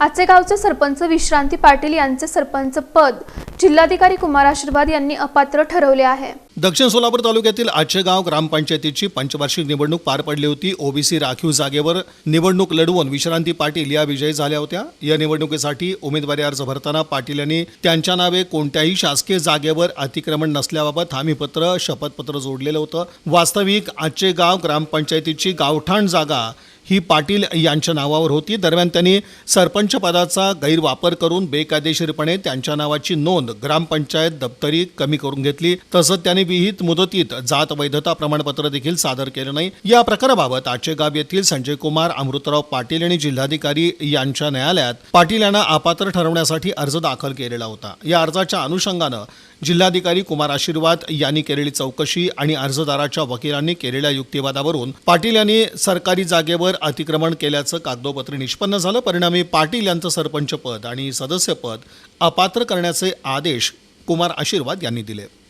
आजचे गावचे सरपंच विश्रांती पाटील यांचे सरपंच पद जिल्हाधिकारी कुमार आशीर्वाद यांनी अपात्र ठरवले आहे. दक्षिण सोलापूर तालुक्यातील आचेगाव ग्रामपंचायतीची पंचवार्षिक निवडणूक पार पडली होती. ओबीसी राखीव जागेवर निवडणूक लढवून विश्रांती पाटील या विजयी झाल्या होत्या. या निवडणुकीसाठी उमेदवारी अर्ज भरताना पाटील यांनी त्यांच्या नावे कोणत्याही शासकीय जागेवर अतिक्रमण नसल्याबाबत हमीपत्र शपथपत्र जोडलेलं होतं. वास्तविक आचेगाव ग्रामपंचायतीची गावठाण जागा ही पाटील यांच्या नावावर होती. दरम्यान त्यांनी सरपंच पदाचा गैरवापर करून बेकायदेशीरपणे त्यांच्या नावाची नोंद ग्रामपंचायत दप्तरी कमी करून घेतली. तसंच त्यांनी विहित मुदतीत जात वैधता प्रमाणपत्र देखील सादर केलं नाही. या प्रकाराबाबत आचेगाव येथील संजय कुमार अमृतराव पाटील आणि जिल्हाधिकारी यांच्या न्यायालयात पाटील यांना अपात्र ठरवण्यासाठी अर्ज दाखल केलेला होता. या अर्जाच्या अनुषंगानं जिल्हाधिकारी कुमार आशीर्वाद यांनी केलेली चौकशी आणि अर्जदाराच्या वकिलांनी केलेल्या युक्तिवादावरून पाटील यांनी सरकारी जागेवर अतिक्रमण केल्याचं कागदोपत्री निष्पन्न झालं. परिणामी पाटील यांचं सरपंच पद आणि सदस्यपद अपात्र करण्याचे आदेश कुमार आशीर्वाद यांनी दिले.